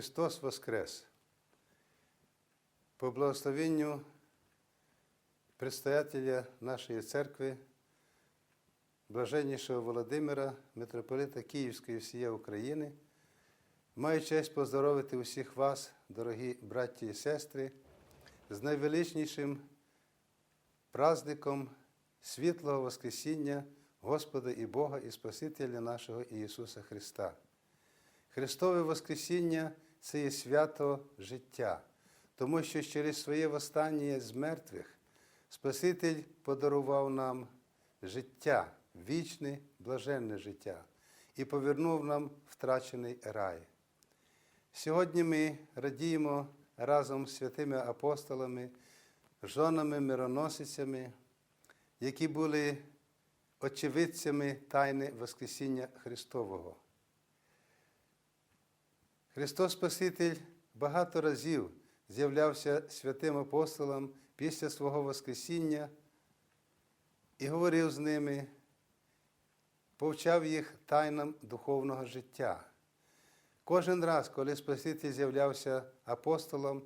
Христос Воскрес! По благословенню предстоятеля нашої церкви, блаженнішого Володимира, митрополита Київської всієї України, маю честь поздоровити усіх вас, дорогі браті і сестри, з найвеличнішим праздником світлого Воскресіння Господа і Бога і Спасителя нашого Ісуса Христа. Христове Воскресіння це є свято життя, тому що через своє востаннє з мертвих Спаситель подарував нам життя, вічне, блаженне життя і повернув нам втрачений рай. Сьогодні ми радіємо разом з святими апостолами, жонами, мироносицями, які були очевидцями тайни Воскресіння Христового. Христос Спаситель багато разів з'являвся святим апостолам після свого Воскресіння і говорив з ними, повчав їх тайнам духовного життя. Кожен раз, коли Спаситель з'являвся апостолом,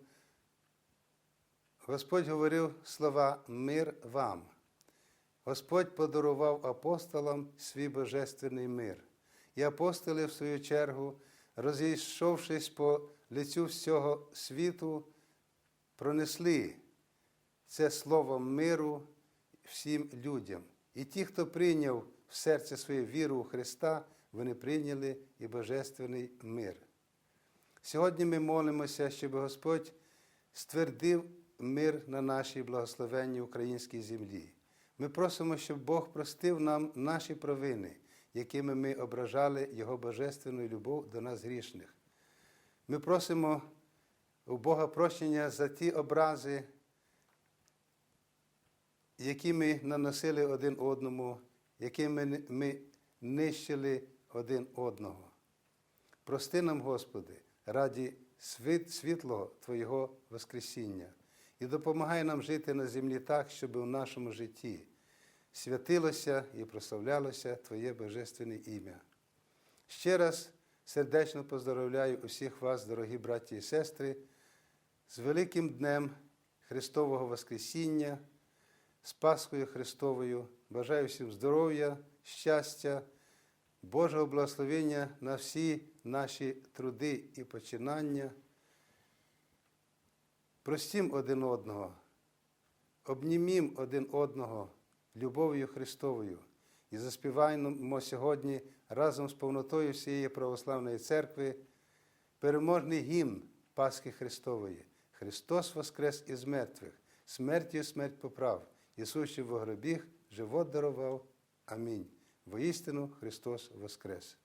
Господь говорив слова мир вам. Господь подарував апостолам свій божественний мир. І апостоли, в свою чергу, розійшовшись по лицю всього світу, пронесли це слово миру всім людям. І ті, хто прийняв в серце своє віру у Христа, вони прийняли і божественний мир. Сьогодні ми молимося, щоб Господь ствердив мир на нашій благословенній українській землі. Ми просимо, щоб Бог простив нам наші провини, якими ми ображали Його божественну любов до нас грішних. Ми просимо у Бога прощення за ті образи, які ми наносили один одному, якими ми нищили один одного. Прости нам, Господи, раді світлого Твоєго Воскресіння і допомагай нам жити на землі так, щоб у нашому житті святилося і прославлялося Твоє Божественне ім'я. Ще раз сердечно поздоровляю усіх вас, дорогі браті і сестри, з великим днем Христового Воскресіння, з Пасхою Христовою. Бажаю всім здоров'я, щастя, Божого благословення на всі наші труди і починання. Простім один одного, обнімім один одного любов'ю Христовою і заспіваємо сьогодні разом з повнотою всієї православної церкви переможний гімн Пасхи Христової. Христос Воскрес із мертвих, смертю смерть поправ, Ісус в гробіг, живот дарував. Амінь. Воістину Христос Воскрес!